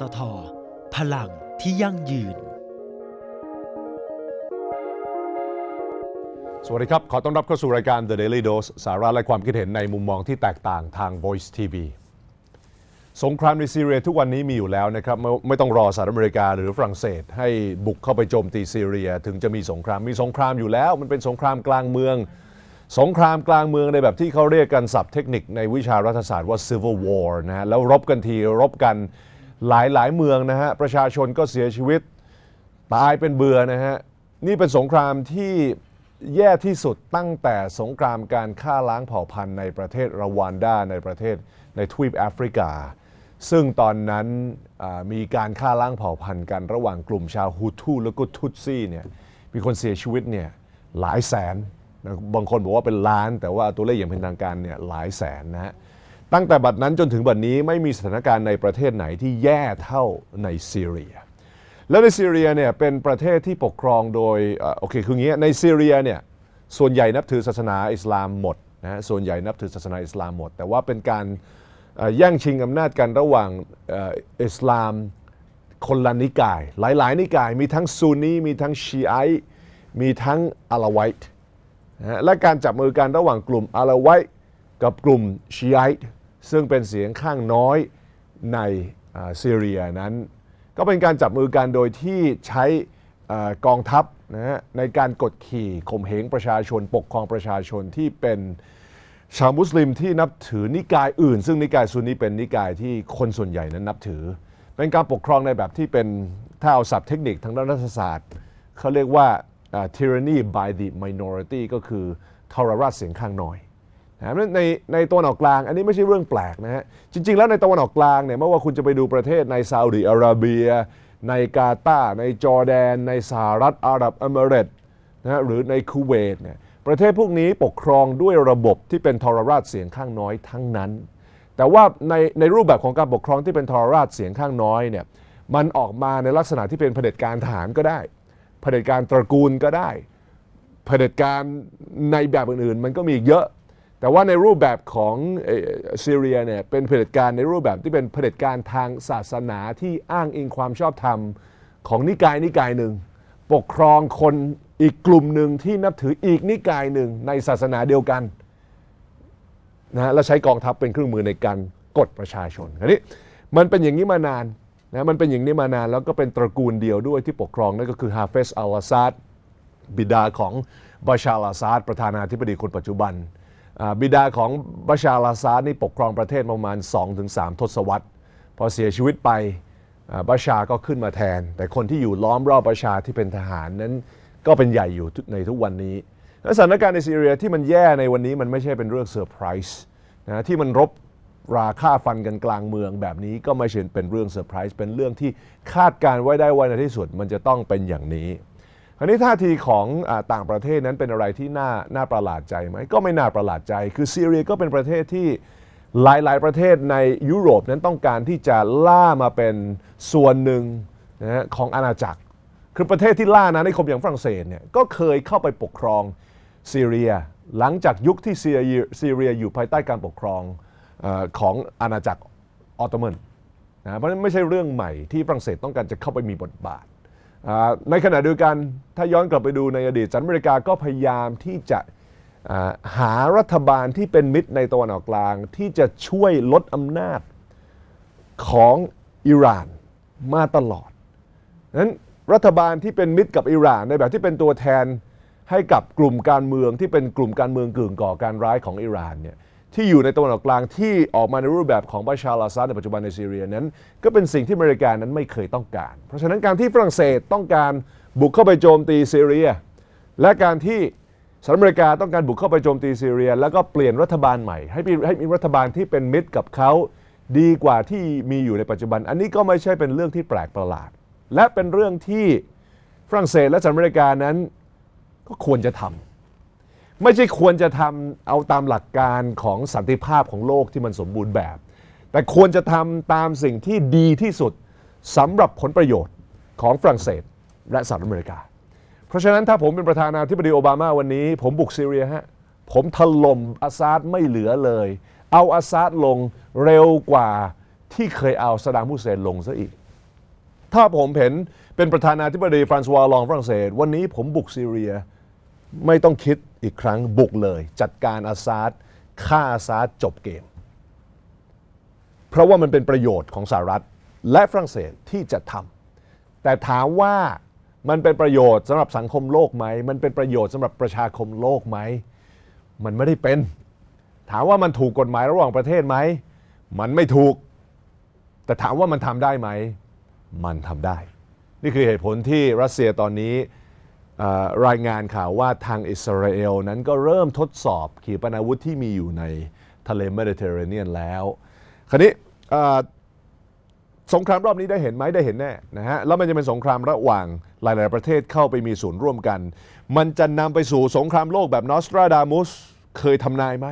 ตท พลังที่ยั่งยืน สวัสดีครับ ขอต้อนรับเข้าสู่รายการ The Daily Dose สาระและความคิดเห็นในมุมมองที่แตกต่างทาง Voice TV สงครามในซีเรียทุกวันนี้มีอยู่แล้วนะครับไม่ไม่ต้องรอสหรัฐอเมริกาหรือฝรั่งเศส ให้บุกเข้าไปโจมตีซีเรีย ถึงจะมีสงครามมีสงครามอยู่แล้ว มันเป็นสงครามกลางเมือง สงครามกลางเมืองในแบบที่เขาเรียกกันศัพท์เทคนิคในวิชารัฐศาสตร์ว่า civil war นะฮะแล้วรบกันทีรบกัน หลายหลายเมืองนะฮะประชาชนก็เสียชีวิตตายเป็นเบื่อนะฮะนี่เป็นสงครามที่แย่ที่สุดตั้งแต่สงครามการฆ่าล้างเผ่าพันธุ์ในประเทศรวานดาในประเทศในทวีปแอฟริกา ซึ่งตอนนั้นมีการฆ่าล้างเผ่าพันธุ์กันระหว่างกลุ่มชาวฮูทูแล้วก็ทุตซี่เนี่ยมีคนเสียชีวิตเนี่ยหลายแสน บางคนบอกว่าเป็นล้าน แต่ว่าตัวเลขอย่างเป็นทางการเนี่ยหลายแสนนะฮะ ตั้งแต่บัดนั้นจนถึงบัดนี้ไม่มีสถานการณ์ในประเทศไหนที่แย่เท่าในซีเรีย แล้วในซีเรียเนี่ยเป็นประเทศที่ปกครองโดยอโอเคคืออย่างงี้ในซีเรียเนี่ยส่วนใหญ่นับถือศาสนาอิสลามหมดนะฮะส่วนใหญ่นับถือศาสนาอิสลามหมด แต่ว่าเป็นการแย่งชิงอำนาจกันระหว่างอิสลามคนละนิกาย หลาย ๆ นิกาย มีทั้งซูนีมีทั้งชีไอต์มีทั้งอาลาไวต์และการจับมือกันระหว่างกลุ่มอาลาไวต์กับกลุ่มชีไอต์ ซึ่งเป็นเสียงข้างน้อยในซีเรียนั้น ก็เป็นการจับมือกันโดยที่ใช้กองทัพนะฮะในการกดขี่ข่มเหงประชาชนปกครองประชาชนที่เป็นชาวมุสลิมที่นับถือนิกายอื่น ซึ่งนิกายซุนนีเป็นนิกายที่คนส่วนใหญ่นั้นนับถือ เป็นการปกครองในแบบที่เป็นถ้าเอาศัพท์เทคนิคทางด้านรัฐศาสตร์ เขาเรียกว่าอ่า tyranny by the minority ก็คือทรราชเสียงข้างน้อย นะในในตะวันออกกลาง อันนี้ไม่ใช่เรื่องแปลกนะฮะจริง ๆ แล้วในตะวันออกกลางเนี่ยไม่ว่าคุณจะไปดูประเทศในซาอุดิอาระเบีย ในกาตาร์ในจอร์แดน ในสหรัฐอาหรับเอมิเรตส์นะฮะหรือในคูเวตเนี่ยประเทศพวกนี้ปกครองด้วยระบบที่เป็นทรราชเสียงข้างน้อยทั้งนั้น แต่ว่าในในรูปแบบของการปกครองที่เป็นทรราชเสียงข้างน้อยเนี่ยมันออกมาในลักษณะที่เป็นเผด็จการทหารก็ได้เผด็จการตระกูลก็ได้เผด็จการในแบบอื่นๆ มันก็มีเยอะ แต่ว่าในรูปแบบของซีเรียเนี่ยเป็นเผด็จการในรูปแบบที่เป็นเผด็จการทางศาสนาที่อ้างอิงความชอบธรรมของนิกายนิกายหนึ่ง ปกครองคนอีกกลุ่มหนึ่งที่นับถืออีกนิกายหนึ่งในศาสนาเดียวกันนะฮะและใช้กองทัพเป็นเครื่องมือในการกดประชาชนอันนี้มันเป็นอย่างนี้มานานนะมันเป็นอย่างนี้มานานแล้วก็เป็นตระกูลเดียวด้วยที่ปกครองนั่นก็คือฮาเฟสอัลอาซาดบิดาของบาชาลอาซาดประธานาธิบดีคนปัจจุบัน บิดาของบาชาลาซาดนี่ปกครองประเทศประมาณ 2-3 ทศวรรษ พอเสียชีวิตไปบาชาก็ขึ้นมาแทน แต่คนที่อยู่ล้อมรอบบาชาที่เป็นทหารนั้นก็เป็นใหญ่อยู่ในทุกวันนี้และสถานการณ์ในซีเรียที่มันแย่ในวันนี้มันไม่ใช่เป็นเรื่องเซอร์ไพรส์นะที่มันรบราค่าฟันกันกลางเมืองแบบนี้ก็ไม่ใช่เป็นเรื่องเซอร์ไพรส์เป็นเรื่องที่คาดการไว้ได้ว่าในที่สุดมันจะต้องเป็นอย่างนี้ คราวนี้ท่าทีของอต่างประเทศนั้นเป็นอะไรที่น่าน่าประหลาดใจไหมก็ไม่น่าประหลาดใจ คือซีเรียก็เป็นประเทศที่หลายๆ ประเทศในยุโรปนั้นต้องการที่จะล่ามาเป็นส่วนหนึ่งนะของอาณาจักร คือประเทศที่ล่าอาณานิคมอย่างฝรั่งเศสเนี่ยก็เคยเข้าไปปกครองซีเรีย หลังจากยุคที่ซีเรียซีเรียอยู่ภายใต้การปกครองอของอาณาจักรออตโตมันนะเพราะฉะนั้นไม่ใช่เรื่องใหม่ที่ฝรั่งเศสต้องการจะเข้าไปมีบทบาท ในขณะเดียวกันถ้าย้อนกลับไปดูในอดีตสหรัฐอเมริกาก็พยายามที่จะหารัฐบาลที่เป็นมิตรในตะวันออกกลาง ที่จะช่วยลดอำนาจของอิหร่านมาตลอดนั้นรัฐบาลที่เป็นมิตรกับอิหร่านในแบบที่เป็นตัวแทนให้กับกลุ่มการเมืองที่เป็นกลุ่มการเมืองกึ่งก่อการร้ายของอิหร่านเนี่ย ที่อยู่ในตะวันออกกลางที่ออกมาในรูปแบบของบาชาลาซาดในปัจจุบันในซีเรียนั้น ก็เป็นสิ่งที่อเมริกานั้นไม่เคยต้องการ เพราะฉะนั้นการที่ฝรั่งเศสต้องการบุกเข้าไปโจมตีซีเรีย และการที่สหรัฐอเมริกาต้องการบุกเข้าไปโจมตีซีเรีย แล้วก็เปลี่ยนรัฐบาลใหม่ ให้มีให้มีรัฐบาลที่เป็นมิตรกับเขาดีกว่าที่มีอยู่ในปัจจุบัน อันนี้ก็ไม่ใช่เป็นเรื่องที่แปลกประหลาด และเป็นเรื่องที่ฝรั่งเศสและสหรัฐอเมริกานั้นก็ควรจะทำ ไม่ใช่ควรจะทำเอาตามหลักการของสันติภาพของโลกที่มันสมบูรณ์แบบ แต่ควรจะทำตามสิ่งที่ดีที่สุดสำหรับผลประโยชน์ของฝรั่งเศสและสหรัฐอเมริกา เพราะฉะนั้นถ้าผมเป็นประธานาธิบดีโอบามาวันนี้ ผมบุกซีเรียฮะผมถล่มอาซาดไม่เหลือเลย เอาอาซาดลงเร็วกว่าที่เคยเอาสดามฮุสเซนลงซะอีก ถ้าผมเห็นเป็นประธานาธิบดีฟรานซ์วลองฝรั่งเศส วันนี้ผมบุกซีเรีย ไม่ต้องคิดอีกครั้งบุกเลย จัดการอาซาดฆ่าอาซาดจบเกม เพราะว่ามันเป็นประโยชน์ของสหรัฐและฝรั่งเศสที่จะทำแต่ถามว่ามันเป็นประโยชน์สำหรับสังคมโลกไหม มันเป็นประโยชน์สำหรับประชาคมโลกไหม มันไม่ได้เป็น ถามว่ามันถูกกฎหมายระหว่างประเทศไหม มันไม่ถูก แต่ถามว่ามันทำได้ไหม มันทำได้ นี่คือเหตุผลที่รัสเซียตอนนี้ รายงานข่าวว่าทางอิสราเอลนั้นก็เริ่มทดสอบขีปนาวุธที่มีอยู่ในทะเลเมดิเตอร์เรเนียนแล้ว คราวนี้สงครามรอบนี้ได้เห็นไหมได้เห็นแน่นะฮะแล้วมันจะเป็นสงครามระหว่างหลาย ๆ ประเทศเข้าไปมีส่วนร่วมกัน มันจะนำไปสู่สงครามโลกแบบนอสตราดามุสเคยทำนายไหม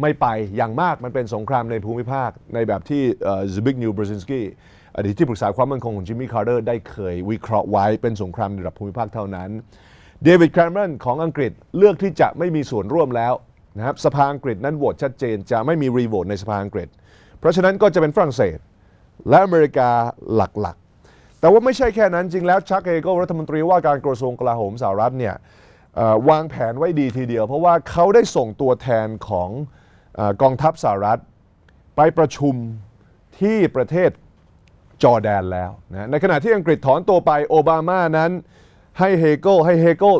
ไม่ไปอย่างมากมันเป็นสงครามในภูมิภาคในแบบที่ซูบิกนิวบรซินสกี้ อดีตที่ปรึกษาความมั่นคงของจิมมี่คาร์เตอร์ได้เคยวิเคราะห์ไว้เป็นสงครามในระดับภูมิภาคเท่านั้นเดวิดแคมเมรนของอังกฤษเลือกที่จะไม่มีส่วนร่วมแล้วนะครับสภาอังกฤษนั้นโหวตชัดเจนจะไม่มีรีโหวตในสภาอังกฤษ เพราะฉะนั้นก็จะเป็นฝรั่งเศส และอเมริกาหลักๆ แต่ว่าไม่ใช่แค่นั้นจริงแล้วชักเอโกรัฐมนตรีว่าการกระทรวงกลาโหมสหรัฐเนี่ยวางแผนไว้ดีทีเดียว เพราะว่าเขาได้ส่งตัวแทนของอกองทัพสหรัฐ ไปประชุมที่ประเทศ จอร์แดนแล้วนะในขณะที่อังกฤษถอนตัวไปโอบามานั้นให้เฮเกลให้เฮเกล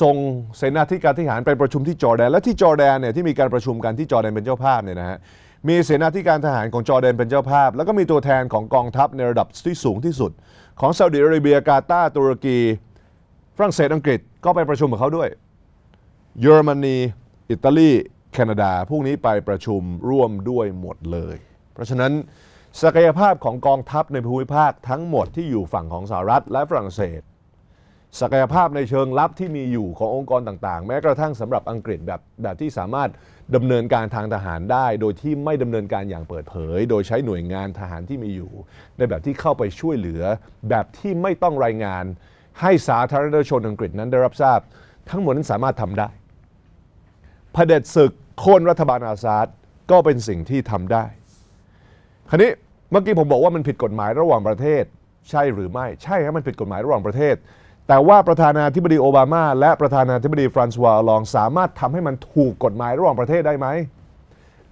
ส่งเสนาธิการทหารไปประชุมที่จอร์แดนและที่จอร์แดนเนี่ยที่มีการประชุมกันที่จอร์แดนเป็นเจ้าภาพเนี่ยนะฮะมีเสนาธิการทหารของจอร์แดนเป็นเจ้าภาพ แล้วก็มีตัวแทนของกองทัพในระดับที่สูงที่สุด ของซาอุดิอาระเบียกาตาร์ตุรกีฝรั่งเศสอังกฤษก็ไปประชุมกับเขาด้วย เยอรมนีอิตาลีแคนาดาพวกนี้ไปประชุมร่วมด้วยหมดเลย เพราะฉะนั้น ศักยภาพของกองทัพในภูมิภาคทั้งหมดที่อยู่ฝั่งของสหรัฐและฝรั่งเศส ศักยภาพในเชิงลับที่มีอยู่ขององค์กรต่างๆ แม้กระทั่งสำหรับอังกฤษแบบแบบที่สามารถดำเนินการทางทหารได้ โดยที่ไม่ดำเนินการอย่างเปิดเผย โดยใช้หน่วยงานทหารที่มีอยู่ ในแบบที่เข้าไปช่วยเหลือ แบบที่ไม่ต้องรายงาน ให้สาธารณชนอังกฤษนั้นได้รับทราบ ทั้งหมดนั้นสามารถทำได้เผด็จศึกโค่นรัฐบาลอาซาดก็เป็นสิ่งที่ทำได้คราวนี้ มื่อกี้ผมบอกว่ามันผิดกฎหมายระหว่างประเทศ ใช่หรือไม่ ใช่ครับมันผิดกฎหมายระหว่างประเทศ แต่ว่าประธานาธิบดีโอบามา และประธานาธิบดีฟรานซ์วลองสามารถทำให้มันถูกกฎหมายระหว่างประเทศได้ไหม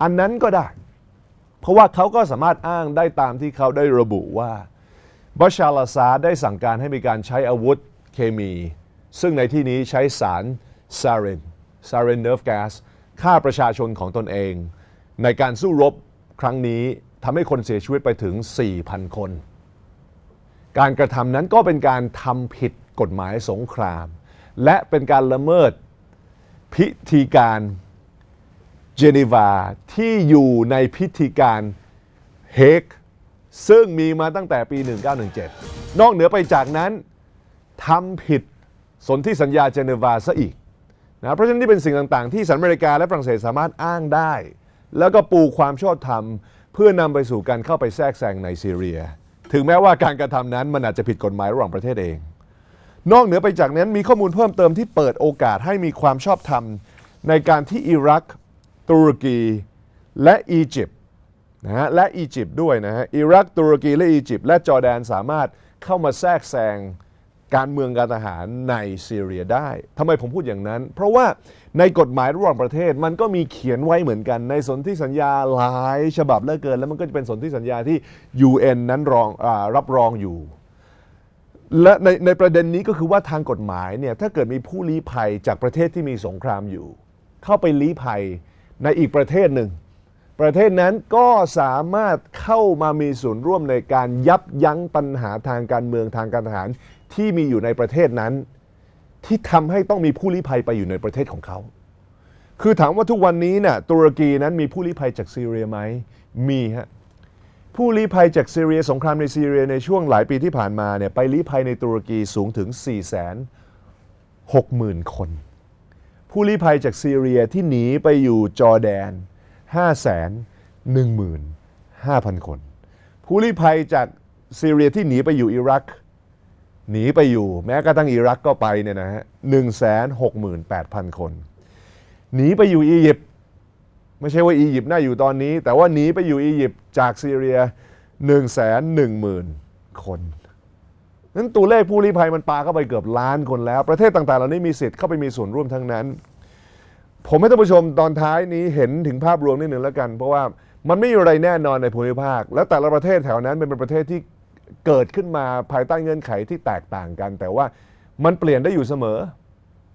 อันนั้นก็ได้ เพราะว่าเขาก็สามารถอ้างได้ตามที่เขาได้ระบุว่าบัชาร์ลาซาได้สั่งการให้มีการใช้อาวุธเคมี ซึ่งในที่นี้ใช้สารซาเรนซาเรนเนอร์ฟแก๊สฆ่าประชาชนของตนเอง ในการสู้รบครั้งนี้ ทำให้คนเสียชีวิตไปถึง 4,000 คน การกระทำนั้นก็เป็นการทำผิดกฎหมายสงคราม และเป็นการละเมิดพิธีการเจนีวาที่อยู่ในพิธีการเฮกซึ่งมีมาตั้งแต่ปี 1917 นอกเหนือไปจากนั้นทำผิดสนธิสัญญาเจนีวาซะอีกนะเพราะฉะนั้นนี่เป็นสิ่งต่างๆ ที่สหรัฐอเมริกาและฝรั่งเศสสามารถอ้างได้ แล้วก็ปูความชอบธรรม เพื่อนำไปสู่การเข้าไปแทรกแซงในซีเรีย ถึงแม้ว่าการกระทำนั้นมันอาจจะผิดกฎหมายระหว่างประเทศเอง นอกเหนือไปจากนั้นมีข้อมูลเพิ่มเติมที่เปิดโอกาสให้มีความชอบธรรม ในการที่อิรัก ตุรกีและอียิปต์นะฮะและอียิปต์ด้วยนะฮะอิรักตุรกีและอียิปต์และจอร์แดนสามารถเข้ามาแทรกแซง การเมืองการทหารในซีเรียได้ทำไมผมพูดอย่างนั้น เพราะว่าในกฎหมายระหว่างประเทศมันก็มีเขียนไว้เหมือนกัน ในสนธิสัญญาหลายฉบับเหลือเกิน แล้วมันก็จะเป็นสนธิสัญญาที่ UN นั้นรองอรับรองอยู่ และในในประเด็นนี้ก็คือว่าทางกฎหมายเนี่ยถ้าเกิดมีผู้ลี้ภัยจากประเทศที่มีสงครามอยู่ เข้าไปลี้ภัยในอีกประเทศหนึ่ง ประเทศนั้นก็สามารถเข้ามามีส่วนร่วมในการยับยั้งปัญหาทางการเมืองทางการทหารที่มีอยู่ในประเทศนั้น ที่ทำให้ต้องมีผู้ลี้ภัยไปอยู่ในประเทศของเขา คือถามว่าทุกวันนี้เนี่ยตุรกีนั้นมีผู้ลี้ภัยจากซีเรียไหมมีฮะผู้ลี้ภัยจากซีเรียสงครามในซีเรียในช่วงหลายปีที่ผ่านมาเนี่ยไปลี้ภัยในตุรกีสูงถึง 4 6 0 0 0 0 คน ผู้ลี้ภัยจากซีเรียที่หนีไปอยู่จอร์แดน 5 1 5 0 0 0 คน ผู้ลี้ภัยจากซีเรียที่หนีไปอยู่อิรัก หนีไปอยู่แม้กระทั่งอิรักก็ไปเนี่ยนะฮะ1 6 8 0 0 0 คน หนีไปอยู่อียิปต์ไม่ใช่ว่าอียิปต์น่าอยู่ตอนนี้ แต่ว่าหนีไปอยู่อียิปต์จากซีเรีย 1 1 0 0 0 0คนนั้นตัวเลขผู้ลี้ภัยมันปาเข้าไปเกือบล้านคนแล้ว ประเทศต่างๆ เหล่านี้มีสิทธิ์เข้าไปมีส่วนร่วมทั้งนั้น ผมให้ท่านผู้ชมตอนท้ายนี้เห็นถึงภาพรวมนิดหนึ่งแล้วกัน เพราะว่ามันไม่มีอะไรแน่นอนในภูมิภาค แล้วแต่ละประเทศแถวนั้นเป็นประเทศที่เกิดขึ้นมาภายใต้เงื่อนไขที่แตกต่างกัน แต่ว่ามันเปลี่ยนได้อยู่เสมอ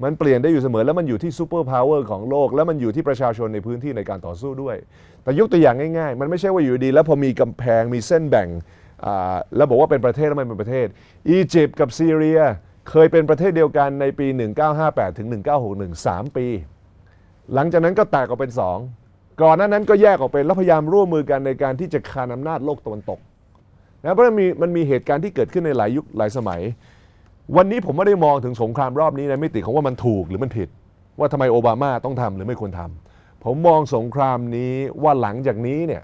มันเปลี่ยนได้อยู่เสมอ แล้วมันอยู่ที่ซูเปอร์พาวเวอร์ของโลก แล้วมันอยู่ที่ประชาชนในพื้นที่ในการต่อสู้ด้วย แต่ยกตัวอย่างง่ายๆ มันไม่ใช่ว่าอยู่ดี แล้วพอมีกำแพงมีเส้นแบ่งแล้วบอกว่าเป็นประเทศแล้วมันเป็นประเทศ อียิปต์กับซีเรีย เคยเป็นประเทศเดียวกันในปี 1958ถึง1961 3 ปี หลังจากนั้นก็แตกออกเป็น2ก่อนหน้านั้นก็แยกออกเป็นแล้วพยายามร่วมมือกันในการที่จะคานอำนาจโลกตะวันตกนะเพราะมันมีมันมีเหตุการณ์ที่เกิดขึ้นในหลายยุคหลายสมัย วันนี้ผมไม่ได้มองถึงสงครามรอบนี้ในมิติของว่ามันถูกหรือมันผิด ว่าทำไมโอบามาต้องทำหรือไม่ควรทำผมมองสงครามนี้ว่าหลังจากนี้เนี่ย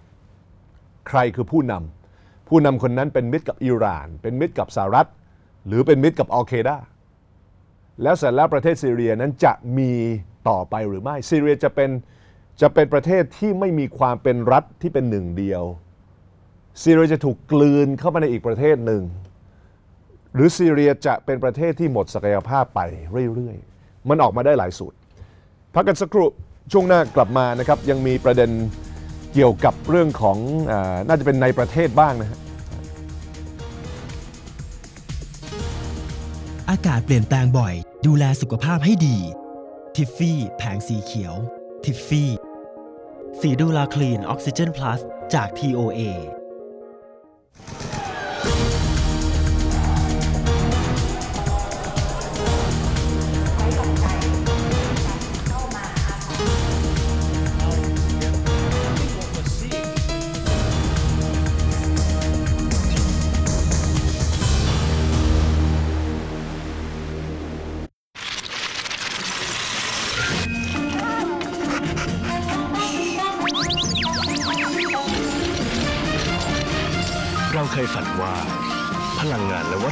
ใครคือผู้นำผู้นำคนนั้นเป็นมิตรกับอิหร่าน เป็นมิตรกับสหรัฐ หรือเป็นมิตรกับอัลเคดาแล้วเสร็จแล้วประเทศซีเรียนั้นจะมี ต่อไปหรือไม่ซีเรียจะเป็นจะเป็นประเทศที่ไม่มีความเป็นรัฐที่เป็นหนึ่งเดียวซีเรียจะถูกกลืนเข้ามาในอีกประเทศหนึ่ง หรือซีเรียจะเป็นประเทศที่หมดศักยภาพไปเรื่อยๆ มันออกมาได้หลายสูตรพักกันสักครู่ช่วงหน้ากลับมานะครับ ยังมีประเด็นเกี่ยวกับเรื่องของอน่าจะเป็นในประเทศบ้างนะฮะอากาศเปลี่ยนแปลงบ่อย ดูแลสุขภาพให้ดี ทิฟฟี่แผงสีเขียว ทิฟฟี่ สีดูลาคลีนออกซิเจนพลัสจาก TOA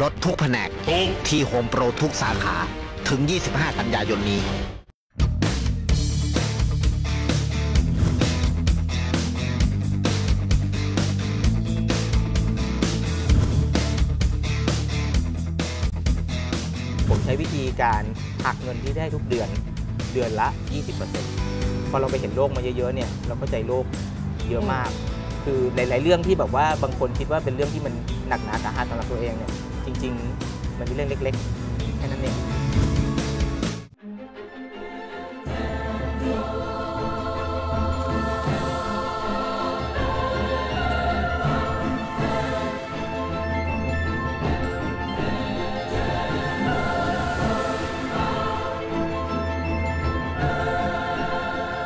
ลดทุกแผนกที่โฮมโปรทุกสาขาถึง 25 กันยายนนี้ผมใช้วิธีการหักเงินที่ได้ทุกเดือนเดือนละ 20%พอเราไปเห็นโลกมาเยอะๆเนี่ยเราเข้าใจโลกเยอะมาก คือหลาย ๆ เรื่องที่แบบว่าบางคนคิดว่าเป็นเรื่องที่มันหนักหนาสาหัสสำหรับตัวเองเนี่ย จริง ๆ มันเป็นเรื่องเล็กๆแค่นั้นเอง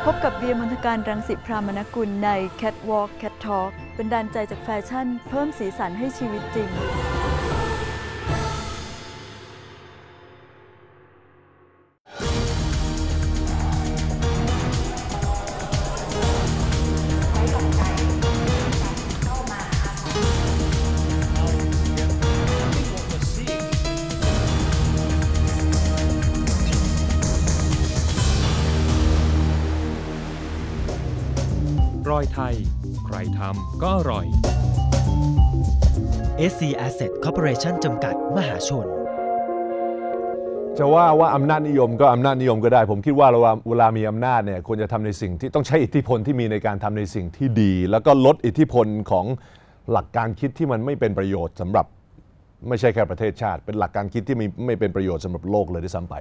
พบกับเบียร์มนทการรังสิตพรามนกุลใน Catwalk Cat Talk เป็นดานใจจากแฟชั่น เพิ่มสีสันให้ชีวิตจริง รอยไทย ใครทำก็อร่อย SC Asset Corporation จำกัดมหาชน จะว่าว่าอำนาจนิยมก็อำนาจนิยมก็ได้ ผมคิดว่าเวลาเวลามีอำนาจเนี่ยควรจะทำในสิ่งที่ต้องใช้อิทธิพลที่มีในการทำในสิ่งที่ดี แล้วก็ลดอิทธิพลของหลักการคิดที่มันไม่เป็นประโยชน์สำหรับไม่ใช่แค่ประเทศชาติ เป็นหลักการคิดที่ไม่ไม่เป็นประโยชน์สำหรับโลกเลยด้วยซ้ำไป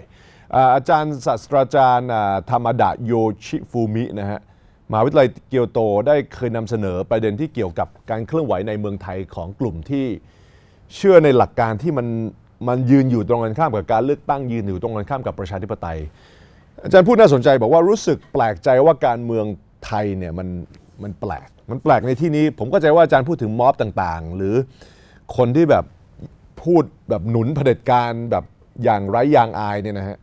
อ่าอาจารย์ศาสตราจารย์อ่าธรรมดะโยชิฟูมินะฮะ มหาวิทยาลัยเกียวโตได้เคยนำเสนอประเด็นที่เกี่ยวกับการเคลื่อนไหวในเมืองไทยของกลุ่มที่เชื่อในหลักการที่มันมันยืนอยู่ตรงกันข้ามกับการเลือกตั้งยืนอยู่ตรงกันข้ามกับประชาธิปไตย อาจารย์พูดน่าสนใจบอกว่ารู้สึกแปลกใจว่าการเมืองไทยเนี่ยมันมันแปลก มันแปลกในที่นี้ ผมก็ใจว่าอาจารย์พูดถึงม็อบต่างๆ หรือคนที่แบบพูดแบบหนุนเผด็จการแบบอย่างไร้ยางอายเนี่ยนะฮะ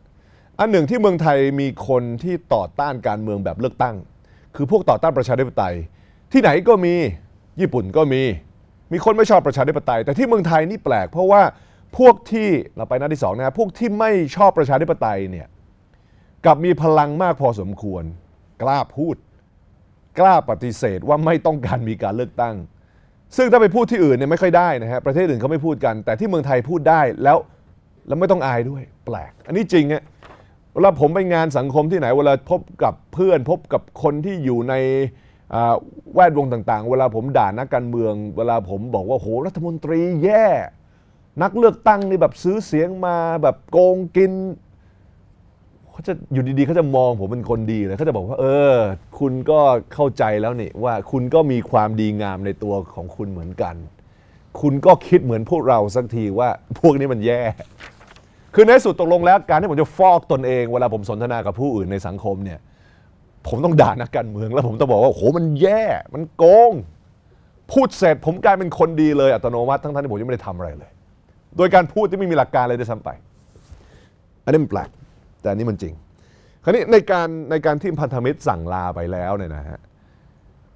อันหนึ่งที่เมืองไทยมีคนที่ต่อต้านการเมืองแบบเลือกตั้ง คือพวกต่อต้านประชาธิปไตย ที่ไหนก็มีญี่ปุ่นก็มี มีคนไม่ชอบประชาธิปไตย แต่ที่เมืองไทยนี่แปลก เพราะว่าพวกที่เราไปหน้าที่สองนะพวกที่ไม่ชอบประชาธิปไตยเนี่ยกลับมีพลังมากพอสมควร กล้าพูด กล้าปฏิเสธว่าไม่ต้องการมีการเลือกตั้ง ซึ่งถ้าไปพูดที่อื่นเนี่ยไม่ค่อยได้นะฮะประเทศอื่นเขาไม่พูดกัน แต่ที่เมืองไทยพูดได้แล้วแล้วไม่ต้องอายด้วย แปลก อันนี้จริงอะ เวลาผมไปงานสังคมที่ไหนเวลาพบกับเพื่อนพบกับคนที่อยู่ในแวดวงต่างๆ เวลาผมด่านักการเมือง เวลาผมบอกว่าโหรัฐมนตรีแย่ นักเลือกตั้งนี่แบบซื้อเสียงมาแบบโกงกินเขาจะอยู่ดีๆเขาจะมองผมเป็นคนดีเลยเขาจะบอกว่า เออ คุณก็เข้าใจแล้วนี่ว่าคุณก็มีความดีงามในตัวของคุณเหมือนกัน คุณก็คิดเหมือนพวกเราสักทีว่าพวกนี้มันแย่ คือในสุดตกลงแล้วการที่ผมจะฟอกตนเองเวลาผมสนทนากับผู้อื่นในสังคมเนี่ย ผมต้องด่านักการเมืองแล้วผมต้องบอกว่าโอ้โหมันแย่มันโกง พูดเสร็จผมกลายเป็นคนดีเลยอัตโนมัติทั้งๆที่ผมยังไม่ได้ทำอะไรเลย โดยการพูดที่ไม่มีหลักการเลยด้วยซ้ำไป อันนี้มันแปลกแต่อันนี้มันจริง คราวนี้ในการในการที่พันธมิตรสั่งลาไปแล้วเนี่ยนะฮะ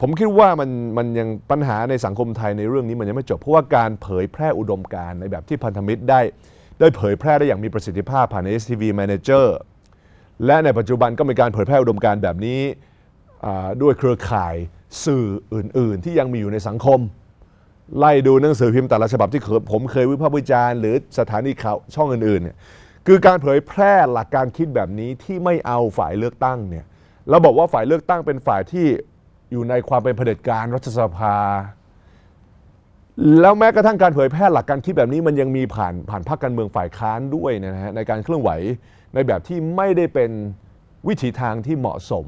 ผมคิดว่ามันมันยังปัญหาในสังคมไทยในเรื่องนี้มันยังไม่จบเพราะว่าการเผยแพร่อุดมการณ์ในแบบที่พันธมิตรได้ ได้เผยแพร่ได้อย่างมีประสิทธิภาพผ่าน STV Manager และในปัจจุบันก็มีการเผยแพร่อุดมการแบบนี้ด้วยเครือข่ายสื่ออื่น ๆ ที่ยังมีอยู่ในสังคม ไล่ดูหนังสือพิมพ์แต่ละฉบับที่ผมเคยวิพากษ์วิจารณ์หรือสถานีข่าวช่องอื่นๆเนี่ยคือการเผยแพร่หลักการคิดแบบนี้ที่ไม่เอาฝ่ายเลือกตั้งเนี่ยเราบอกว่าฝ่ายเลือกตั้งเป็นฝ่ายที่อยู่ในความเป็นเผด็จการรัฐสภา แล้วแม้กระทั่งการเผยแพร่หลักการคิดแบบนี้มันยังมีผ่านผ่านพรรคการเมืองฝ่ายค้านด้วยนะฮะในการเคลื่อนไหวในแบบที่ไม่ได้เป็นวิถีทางที่เหมาะสม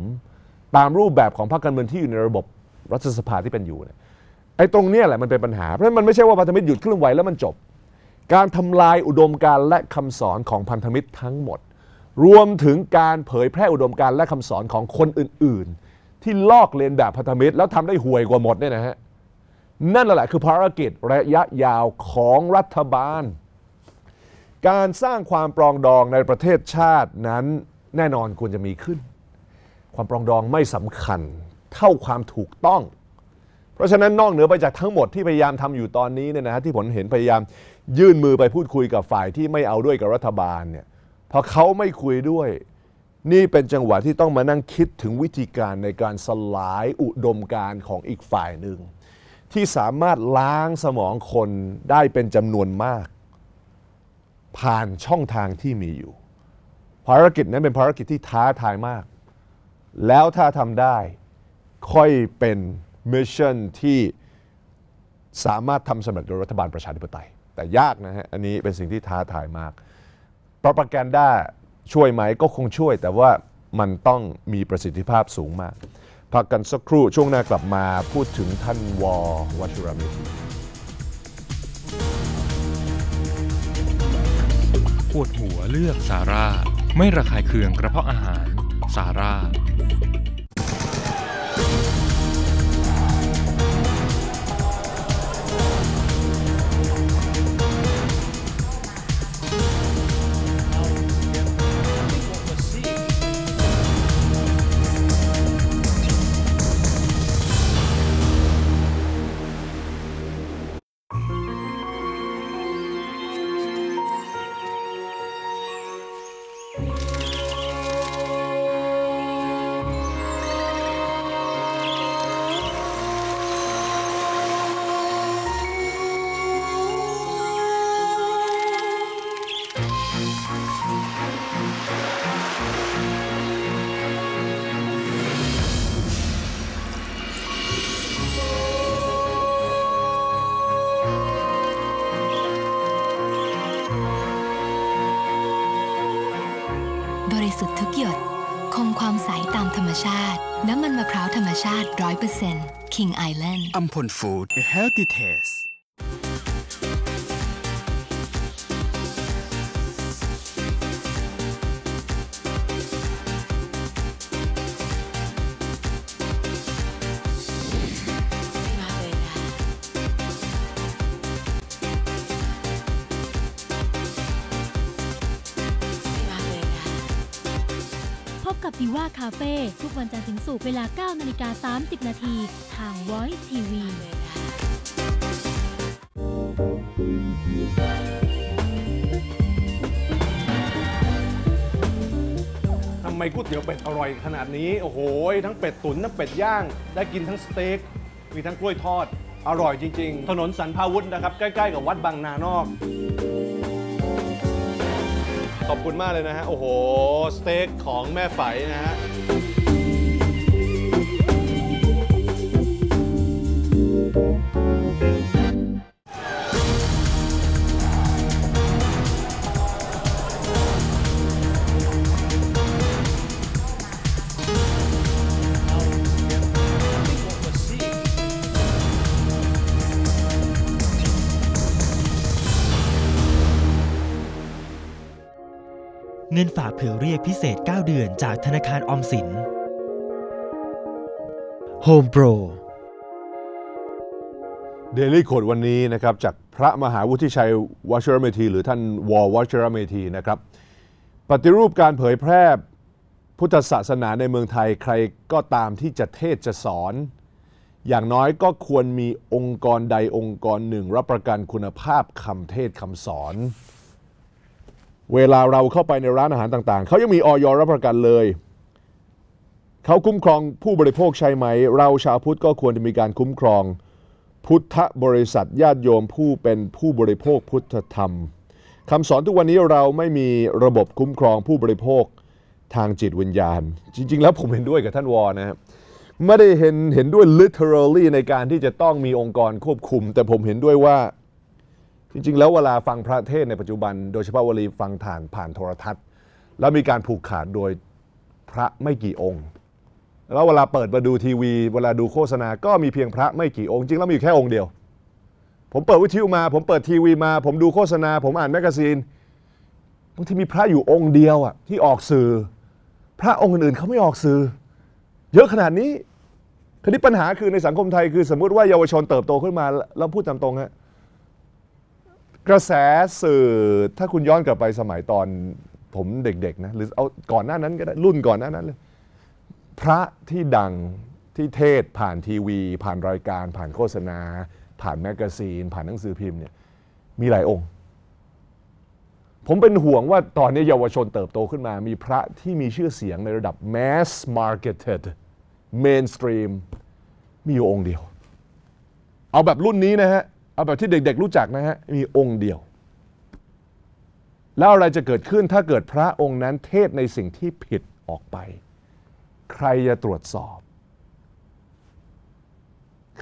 ตามรูปแบบของพรรคการเมืองที่อยู่ในระบบรัฐสภาที่เป็นอยู่เนี่ยไอ้ตรงเนี้ยแหละมันเป็นปัญหาเพราะมันไม่ใช่ว่าพันธมิตรหยุดเคลื่อนไหวแล้วมันจบ การทำลายอุดมการณ์และคำสอนของพันธมิตรทั้งหมด รวมถึงการเผยแพร่อุดมการณ์และคำสอนของคนอื่น ๆ ที่ลอกเลียนแบบพันธมิตรแล้วทำได้ห่วยกว่าหมดเนี่ยนะฮะ นั่นแหละคือภารกิจระยะยาวของรัฐบาล การสร้างความปรองดองในประเทศชาตินั้นแน่นอนควรจะมีขึ้น ความปรองดองไม่สำคัญเท่าความถูกต้อง เพราะฉะนั้นนอกเหนือไปจากทั้งหมดที่พยายามทำอยู่ตอนนี้เนี่ยนะฮะที่ผมเห็นพยายามยื่นมือไปพูดคุยกับฝ่ายที่ไม่เอาด้วยกับรัฐบาลเนี่ยพอเขาไม่คุยด้วยนี่เป็นจังหวะที่ต้องมานั่งคิดถึงวิธีการในการสลายอุดมการของอีกฝ่ายหนึ่ง ที่สามารถล้างสมองคนได้เป็นจำนวนมาก ผ่านช่องทางที่มีอยู่ ภารกิจนั้นเป็นภารกิจที่ท้าทายมาก แล้วถ้าทำได้ค่อยเป็นมิชชั่นที่สามารถทำสำเร็จโดยรัฐบาลประชาธิปไตย แต่ยากนะฮะ อันนี้เป็นสิ่งที่ท้าทายมาก p r o p a g a n d a ช่วยไหมก็คงช่วย แต่ว่ามันต้องมีประสิทธิภาพสูงมาก พักกันสักครู่ช่วงหน้ากลับมาพูดถึงท่านวอวัชรเมธีปวดหัวเลือกสาร่า ไม่ระคายเคืองกระเพาะอาหาร สาร่า น้ำมันมะพร้าวธรรมชาติ 100% King Island อัมพลฟู้ด The Healthy Taste คาเฟ่ทุกวันจันทร์ถึงศุกร์เวลา 9 นาฬิกา 30 นาทีทาง Voice TV ทำไมก๋วยเตี๋ยวเป็ดอร่อยขนาดนี้ โอ้โห ทั้งเป็ดตุ๋นทั้งเป็ดย่าง ได้กินทั้งสเต็ก มีทั้งกล้วยทอด อร่อยจริง ๆ ถนนสันพาวุธนะครับ ใกล้ ๆ กับวัดบางนานอก ขอบคุณมากเลยนะฮะ โอ้โห สเต็กของแม่ไฝนะฮะ เงินฝากเผื่อเรียกพิเศษ 9 เดือนจากธนาคารออมสิน Home Pro Daily Code วันนี้นะครับจากพระมหาวุฒิชัยวชิรเมธี หรือท่านวอวชิรเมธีนะครับ ปฏิรูปการเผยแพร่พุทธศาสนาในเมืองไทยใครก็ตามที่จะเทศจะสอน อย่างน้อยก็ควรมีองค์กรใดองค์กรหนึ่ง รับประกันคุณภาพคำเทศคำสอน เวลาเราเข้าไปในร้านอาหารต่างๆ เขายังมีออยรับประกันเลย เขาคุ้มครองผู้บริโภคใช่ไหม เราชาวพุทธก็ควรจะมีการคุ้มครอง พุทธบริษัทญาติโยมผู้เป็นผู้บริโภคพุทธธรรมคำสอนทุกวันนี้เราไม่มีระบบคุ้มครองผู้บริโภคทางจิตวิญญาณ จริง ๆ แล้วผมเห็นด้วยกับท่านวอนะครับไม่ได้เห็นเห็นด้วย literally ในการที่จะต้องมีองค์กรควบคุม แต่ผมเห็นด้วยว่า จริง ๆ แล้วเวลาฟังพระเทศในปัจจุบัน โดยเฉพาะวลาฟังผ่านผ่านโทรทัศน์ แล้วมีการผูกขาดโดยพระไม่กี่องค์ แล้วเวลาเปิดมาดูทีวี เวลาดูโฆษณาก็มีเพียงพระไม่กี่องค์จริงแล้วมีอยู่แค่องค์เดียว ผมเปิดวิทยุมา ผมเปิดทีวีมา ผมดูโฆษณา ผมอ่านแมกกาซีนบางทีมีพระอยู่องค์เดียวอะที่ออกสื่อ พระองค์อื่นๆเขาไม่ออกสื่อ เยอะขนาดนี้คราวนี้ปัญหาคือในสังคมไทยคือสมมุติว่าเยาวชนเติบโตขึ้นมาแล้วพูดตามตรงฮะ กระแสสื่อถ้าคุณย้อนกลับไปสมัยตอนผมเด็กๆนะหรือเอาก่อนหน้านั้นก็ได้รุ่นก่อนหน้านั้นเลย พระที่ดังที่เทศผ่านทีวี ผ่านรายการ ผ่านโฆษณา ผ่านแมกกาซีน ผ่านหนังสือพิมพ์เนี่ยมีหลายองค์ ผมเป็นห่วงว่าตอนนี้เยาวชนเติบโตขึ้นมา มีพระที่มีชื่อเสียงในระดับ mass marketed mainstream มีอยู่องค์เดียว เอาแบบรุ่นนี้นะฮะ เอาแบบที่เด็กๆรู้จักนะฮะมีองค์เดียว แล้วอะไรจะเกิดขึ้นถ้าเกิดพระองค์นั้นเทศในสิ่งที่ผิดออกไป ใครจะตรวจสอบ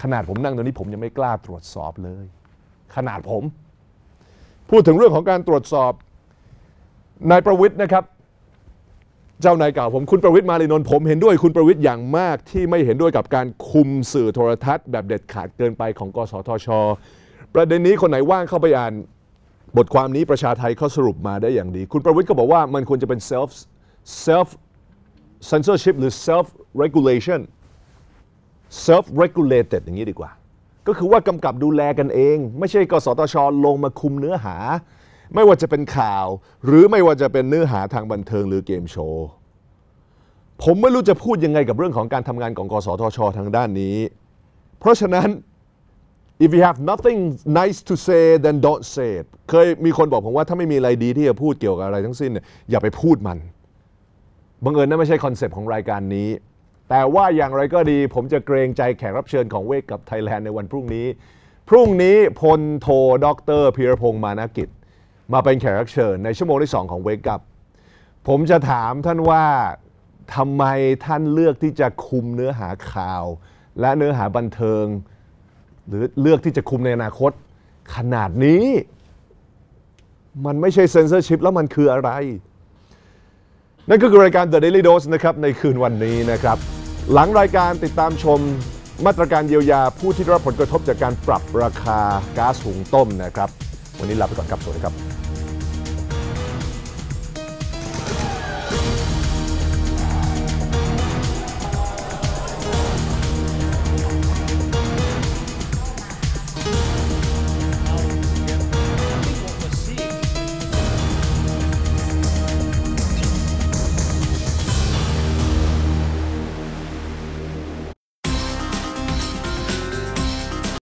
ขนาดผมนั่งตรงนี้ผมยังไม่กล้าตรวจสอบเลย ขนาดผม พูดถึงเรื่องของการตรวจสอบนายประวิทย์นะครับเจ้านายเก่าผมคุณประวิทย์มาลีนนท์ผมเห็นด้วยคุณประวิทย์อย่างมากที่ไม่เห็นด้วยกับการคุมสื่อโทรทัศน์ แบบเด็ดขาดเกินไปของกสทช ประเด็นนี้คนไหนว่างเข้าไปอ่าน บทความนี้ประชาไทยเขาสรุปมาได้อย่างดี คุณประวิทย์ก็บอกว่ามันควรจะเป็น self self censorship หรือ self regulation self regulated อย่างนี้ดีกว่า ก็คือว่ากำกับดูแลกันเอง ไม่ใช่กสทช ลงมาคุมเนื้อหา ไม่ว่าจะเป็นข่าว หรือไม่ว่าจะเป็นเนื้อหาทางบันเทิงหรือเกมโชว์ ผมไม่รู้จะพูดยังไงกับเรื่องของการทำงานของกสทช ทางด้านนี้ เพราะฉะนั้น if you have nothing nice to say then don't say it เคยมีคนบอกผมว่าถ้าไม่มีอะไรดีที่จะพูดเกี่ยวกับอะไรทั้งสิ้นเนี่ยอย่าไปพูดมัน บังเอิญนั่นไม่ใช่คอนเซปต์ของรายการนี้ แต่ว่าอย่างไรก็ดี ผมจะเกรงใจแขกรับเชิญของเวกกับไทยแลนด์ในวันพรุ่งนี้ พรุ่งนี้พลโทดรพีรพงศ์มานากิจ มาเป็นแขกรับเชิญในชั่วโมงที่ 2 ของเวกับ ผมจะถามท่านว่าทำไมท่านเลือกที่จะคุมเนื้อหาข่าว และเนื้อหาบันเทิง หรือเลือกที่จะคุมในอนาคต ขนาดนี้ มันไม่ใช่เซนเซอร์ชิพแล้วมันคืออะไร นั่นก็คือรายการ The Daily Dose นะครับในคืนวันนี้นะครับ หลังรายการติดตามชมมาตรการเยียวยาผู้ที่ได้รับผลกระทบจากการปรับราคาก๊าซหุงต้มนะครับ วันนี้ลาไปก่อนครับ สวัสดีครับ